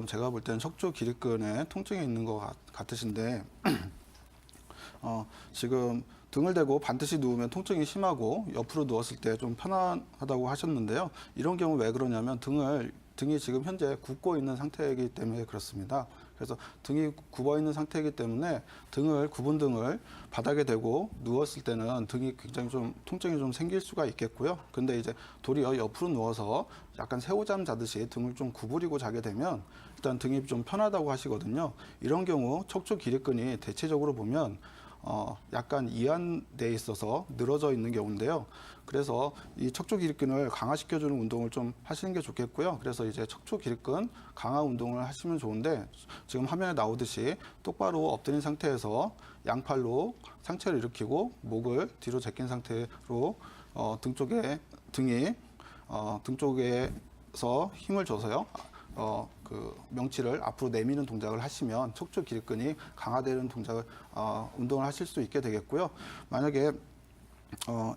제가 볼 때는 척추 기립근에 통증이 있는 것 같- 같으신데 어, 지금 등을 대고 반드시 누우면 통증이 심하고 옆으로 누웠을 때 좀 편안하다고 하셨는데요. 이런 경우 왜 그러냐면 등을 등이 지금 현재 굽고 있는 상태이기 때문에 그렇습니다. 그래서 등이 굽어 있는 상태이기 때문에 등을 굽은 등을 바닥에 대고 누웠을 때는 등이 굉장히 좀 통증이 좀 생길 수가 있겠고요. 근데 이제 도리어 옆으로 누워서 약간 새우잠 자듯이 등을 좀 구부리고 자게 되면 일단 등이 좀 편하다고 하시거든요. 이런 경우 척추 기립근이 대체적으로 보면 어, 약간 이완돼 있어서 늘어져 있는 경우인데요. 그래서 이 척추 기립근을 강화시켜주는 운동을 좀 하시는 게 좋겠고요. 그래서 이제 척추 기립근 강화 운동을 하시면 좋은데 지금 화면에 나오듯이 똑바로 엎드린 상태에서 양팔로 상체를 일으키고 목을 뒤로 제낀 상태로 어, 등 쪽에 등이 어, 등 쪽에서 힘을 줘서요. 어, 그 명치를 앞으로 내미는 동작을 하시면 척추 기립근이 강화되는 동작을 어, 운동을 하실 수 있게 되겠고요. 만약에 어,